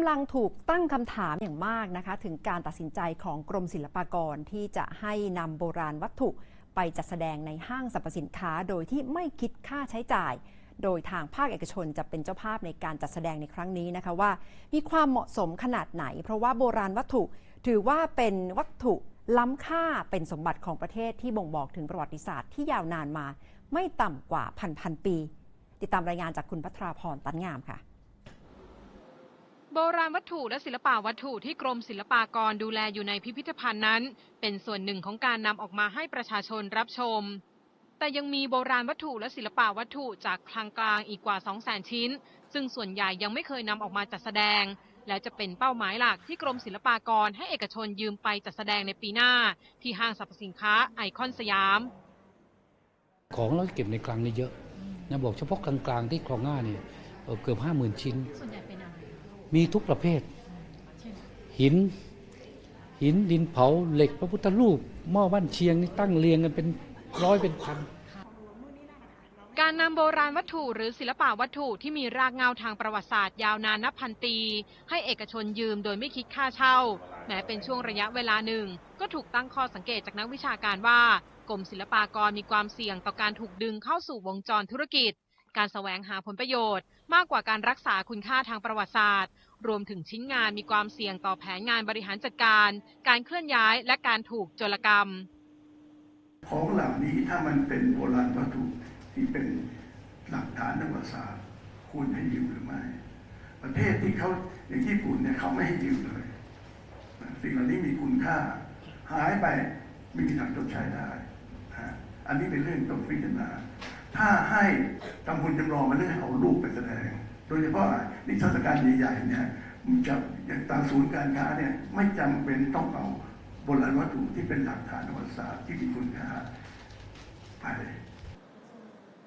กำลังถูกตั้งคำถามอย่างมากนะคะ ถึงการตัดสินใจของกรมศิลปากรที่จะให้นำโบราณวัตถุไปจัดแสดงในห้างสรรพสินค้าโดยที่ไม่คิดค่าใช้จ่าย โดยทางภาคเอกชนจะเป็นเจ้าภาพในการจัดแสดงในครั้งนี้นะคะว่า มีความเหมาะสมขนาดไหน เพราะว่าโบราณวัตถุถือว่าเป็นวัตถุล้ำค่าเป็นสมบัติของประเทศที่บ่งบอกถึงประวัติศาสตร์ที่ยาวนานมา ไม่ต่ำกว่าพันพันปี ติดตามรายงานจากคุณพัทราพรตันงามค่ะ โบราณวัตถุและศิลปะวัตถุที่กรมศิลปากรดูแลอยู่ในพิพิธภัณฑ์นั้น เป็นส่วนหนึ่งของการนำออกมาให้ประชาชนรับชม แต่ยังมีโบราณวัตถุและศิลปะวัตถุจากคลังกลางอีกกว่า 200,000 ชิ้น ซึ่งส่วนใหญ่ยังไม่เคยนำออกมาจัดแสดง และจะเป็นเป้าหมายหลักที่กรมศิลปากรให้เอกชนยืมไปจัดแสดงในปีหน้า ที่ห้างสรรพสินค้าไอคอนสยาม ของเราเก็บในคลังนี่เยอะนะบอกเฉพาะกลางๆที่คลองง่าเนี่ยเอ่อเกือบห้าหมื่นชิ้นส่วนใหญ่เป็นอะไร มีทุกประเภท หิน หินดินเผาเหล็กพระพุทธรูปหม้อบ้านเชียงนี่ตั้งเรียงกันเป็นร้อยเป็นพันการนำโบราณวัตถุหรือศิลปะวัตถุที่มีรากเงาทางประวัติศาสตร์ยาวนานนับพันปี ให้เอกชนยืมโดยไม่คิดค่าเช่า แม้เป็นช่วงระยะเวลาหนึ่ง ก็ถูกตั้งข้อสังเกตจากนักวิชาการว่ากรมศิลปากรมีความเสี่ยงต่อการถูกดึงเข้าสู่วงจรธุรกิจ การแสวงหาผลประโยชน์ มากกว่าการรักษาคุณค่าทางประวัติศาสตร์ รวมถึงชิ้นงานมีความเสี่ยงต่อแผนงานบริหารจัดการ การเคลื่อนย้ายและการถูกโจรกรรม ของเหล่านี้ถ้ามันเป็นโบราณวัตถุที่เป็นหลักฐานทางประวัติศาสตร์ควรให้ยืมหรือไม่ ประเทศที่เขาอย่างญี่ปุ่นเนี่ยเขาไม่ให้ยืมเลย สิ่งเหล่านี้มีคุณค่า หายไปไม่มีทางชดใช้ได้ อันนี้เป็นเรื่องต้องพิจารณา ถ้าให้ทำคุณจำลองมาเรื่องเอารูปไปแสดง โดยเฉพาะนิทรรศการใหญ่ๆเนี่ยมันจะอย่างตามศูนย์การค้าเนี่ยไม่จำเป็นต้องเอาโบราณวัตถุที่เป็นหลักฐานประวัติศาสตร์ที่มีคุณค่าไป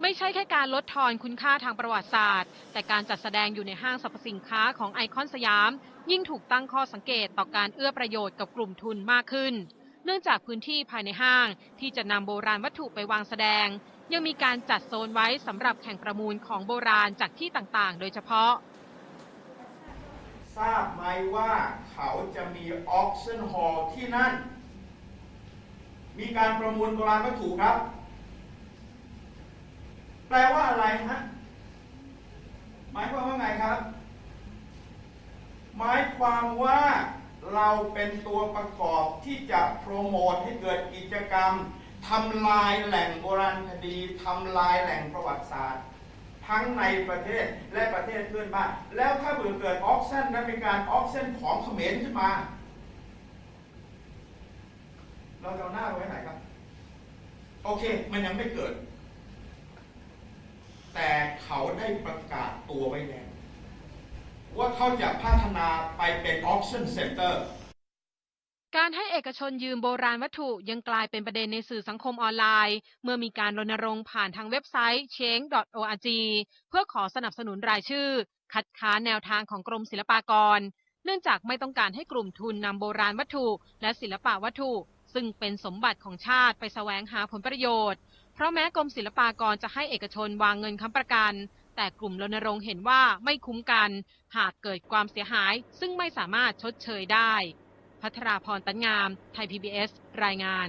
ไม่ใช่แค่การลดทอนคุณค่าทางประวัติศาสตร์ แต่การจัดแสดงอยู่ในห้างสรรพสินค้าของไอคอนสยาม ยิ่งถูกตั้งข้อสังเกตต่อการเอื้อประโยชน์กับกลุ่มทุนมากขึ้น เนื่องจากพื้นที่ภายในห้างที่จะนำโบราณวัตถุไปวางแสดง ยังมีการจัดโซนไว้สำหรับแข่งประมูลของโบราณจากที่ต่างๆ โดยเฉพาะ ทราบไหมว่าเขาจะมีออ c ชั่นฮอลที่นั่น มีการประมูลโบราณวัตถุครับ แปลว่าอะไรฮะหมายความว่าไงครับ หมายความว่าเราเป็นตัวประกอบที่จะโปรโมทให้เกิดกิจกรรม ทำลายแหล่งโบราณคดีทำลายแหล่งประวัติศาสตร์ ทั้งในประเทศและประเทศเพื่อนบ้าน แล้วถ้าเกิดเกิดออกเซนนั้นเป็นการออกเซนของเขมรขึ้นมา เราจะเอาหน้าไว้ไหนครับ โอเค มันยังไม่เกิด แต่เขาได้ประกาศตัวไว้แล้วว่าเขาจะพัฒนาไปเป็น auction center การให้เอกชนยืมโบราณวัตถุยังกลายเป็นประเด็นในสื่อสังคมออนไลน์ เมื่อมีการรณรงค์ผ่านทางเว็บไซต์ change.org เพื่อขอสนับสนุนรายชื่อ คัดค้านแนวทางของกรมศิลปากร เนื่องจากไม่ต้องการให้กลุ่มทุนนำโบราณวัตถุ และศิลปะวัตถุ ซึ่งเป็นสมบัติของชาติไปแสวงหาผลประโยชน์ เพราะแม้กรมศิลปากรจะให้เอกชนวางเงินค้ำประกัน แต่กลุ่มรณรงค์เห็นว่าไม่คุ้มกัน หากเกิดความเสียหาย ซึ่งไม่สามารถชดเชยได้ พัทราพรตันงาม ไทย PBS รายงาน